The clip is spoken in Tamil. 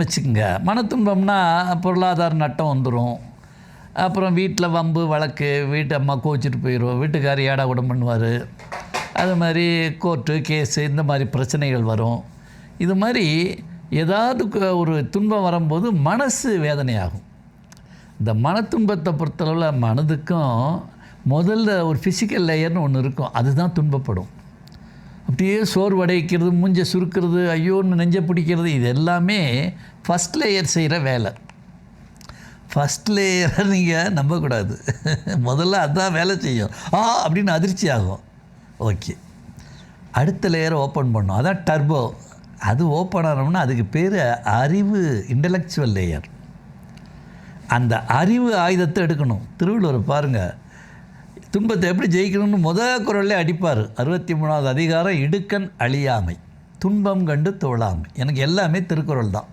வச்சுக்கோங்க. மனத்துன்பம்னா பொருளாதார நட்டம் வந்துடும் அப்புறம் வீட்டில் வம்பு வழக்கு வீட்டு அம்மா கோச்சிட்டு போயிடும் வீட்டுக்காரி ஏடா கூட பண்ணுவார்? அது மாதிரி கோர்ட்டு கேஸு இந்த மாதிரி பிரச்சனைகள் வரும். இது மாதிரி ஏதாவது ஒரு துன்பம் வரும்போது மனசு வேதனையாகும். இந்த மன துன்பத்தை பொறுத்தளவில் மனதுக்கும் முதல்ல ஒரு ஃபிசிக்கல் லேயர்னு ஒன்று இருக்கும். அதுதான் துன்பப்படும். அப்படியே சோர்வடைக்கிறது மூஞ்ச சுருக்கிறது ஐயோன்னு நெஞ்ச பிடிக்கிறது இது எல்லாமே ஃபஸ்ட் லேயர் செய்கிற வேலை ஃபஸ்ட் லேயரை நீங்கள் நம்பக்கூடாது. முதல்ல அதான் வேலை செய்யும். ஆ அப்படின்னு அதிர்ச்சி ஆகும். ஓகே அடுத்த லேயரை ஓப்பன் பண்ணும். அதான் டர்போ அது ஓப்பன் ஆனோம்னா அதுக்கு பேர் அறிவு இன்டலெக்சுவல் லேயர் அந்த அறிவு ஆயுதத்தை எடுக்கணும். திருவள்ளுவர் பாருங்கள் துன்பத்தை எப்படி ஜெயிக்கணும்னு முத குரல்லே அடிப்பார். அறுபத்தி மூணாவது அதிகாரம் இடுக்கன் அழியாமை. துன்பம் கண்டு தோழாமை. எனக்கு எல்லாமே திருக்குறள் தான்